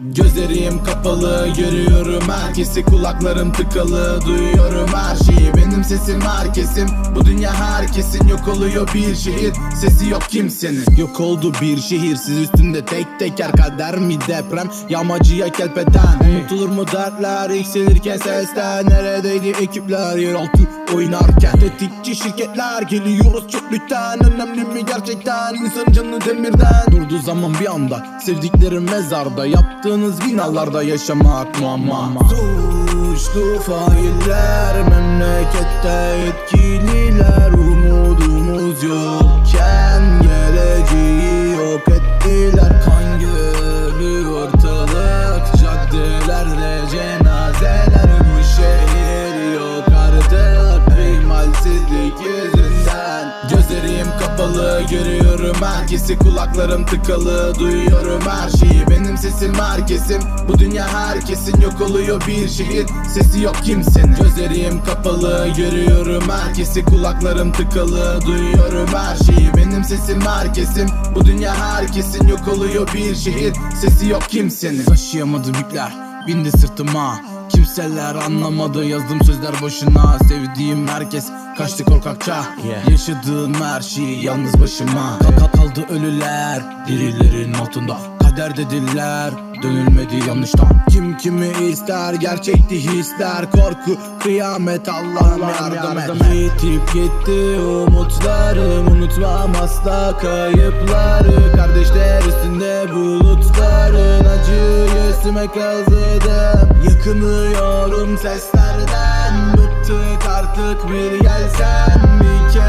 Gözlerim kapalı görüyorum herkesi kulaklarım tıkalı. Duyuyorum her şeyi benim sesim herkesin. Bu dünya herkesin yok oluyor bir şehir. Sesi yok kimsenin. Yok oldu bir şehir siz üstünde tek teker Kader mi deprem? Yamacıya kelpeden Unutulur mu dertler? Yükselirken sesler Neredeydi ekipler? Yeraltı oynarken. Tetikçi şirketler geliyoruz çöplükten. Önemli mi gerçekten? İnsan canı demirden. Durduğu zaman bir anda sevdiklerim mezarda Yaptığınız binalarda yaşamak muamma. Suçlu failler memlekette yetkililer Umudumuz yokken geleceği yok ettiler. Kan gölü ortalık caddelerde cenazeler. Bu şehir yok artık ihmalsizlik yüzünden. Gözlerim kapalı görüyorum herkesi kulaklarım tıkalı Duyuyorum her şeyi sesim herkesin Bu dünya herkesin yok oluyor bir şehir Sesi yok kimsenin. Gözlerim kapalı görüyorum herkesi. Kulaklarım tıkalı Duyuyorum her şeyi. Benim sesim herkesin Bu dünya herkesin yok oluyor bir şehir Sesi yok kimsenin. Taşıyamadı yükler bindi sırtıma. Kimseler anlamadı yazdım sözler boşuna. Sevdiğim herkes kaçtı korkakça. Yaşadığım her şey yalnız başıma. Kal- Kaldı ölüler dirilerin altında Kader dediler dönülmedi yanlıştan. Kim kimi ister gerçekti hisler. Korku kıyamet Allah'ım yardım et. Yitip gitti umutlarım Unutmam asla kayıpları. Kardeşler üstünde bulutların Acıyı üstüme kazıdım. Yakınıyorum seslerden. Bıktık artık bir gelsen Bir kerecik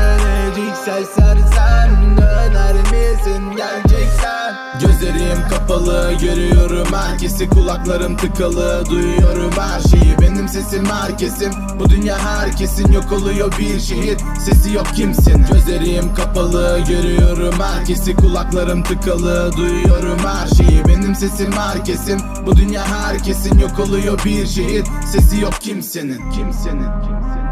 Gözlerim kapalı görüyorum herkesi Kulaklarım tıkalı duyuyorum her şeyi. Benim sesim herkesin Bu dünya herkesin yok oluyor bir şehir Sesi yok kimsenin Gözlerim kapalı görüyorum herkesi Kulaklarım tıkalı duyuyorum her şeyi. Benim sesim herkesin Bu dünya herkesin yok oluyor bir şehir Sesi yok kimsenin Kimsenin, kimsenin.